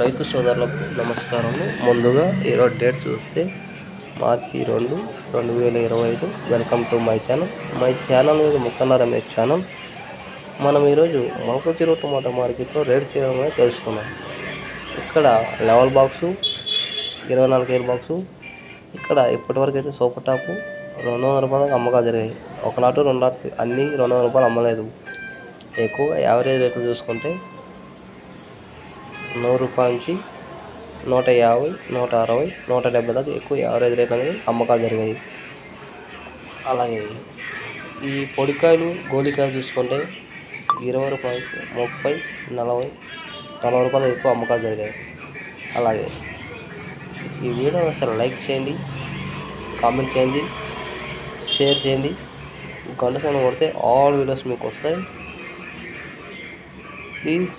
రైతు సోదరులకు నమస్కారం ముందుగా ఈరోజు డేట్ చూస్తే మార్చి రెండు రెండు వేల ఇరవై ఐదు. Welcome to my channel. My channel మీద ముక్కన్న రమేష్ ఛానల్. మనం ఈరోజు మొలక తిరుగు టమాటా మార్కెట్లో రేట్స్ ఏమైనా తెలుసుకున్నాం ఇక్కడ లెవెల్ బాక్సు ఇరవై నాలుగు కేజీ బాక్సు. ఇక్కడ ఇప్పటివరకు అయితే సూపర్ టాపు రెండు వందల రూపాయలకు అమ్మకాలు జరిగాయి. ఒక లాటు రెండు లాటు అన్నీ రెండు వందల రూపాయలు అమ్మలేదు. ఎక్కువ యావరేజ్ రేట్లు చూసుకుంటే నూరు రూపాయల నుంచి నూట యాభై నూట అరవై నూట డెబ్బై దాకా ఎక్కువ యావరేజ్ రేట్ అనేది అమ్మకాలు జరిగాయి. అలాగే ఈ పొడికాయలు గోలికాయలు చూసుకుంటే ఇరవై రూపాయలు ముప్పై నలభై నలభై రూపాయలు ఎక్కువ అమ్మకాలు జరిగాయి. అలాగే ఈ వీడియో అసలు లైక్ చేయండి కామెంట్ చేయండి షేర్ చేయండి. గంట సమయం కొడితే ఆల్ వీడియోస్ మీకు వస్తాయి. ప్లీజ్.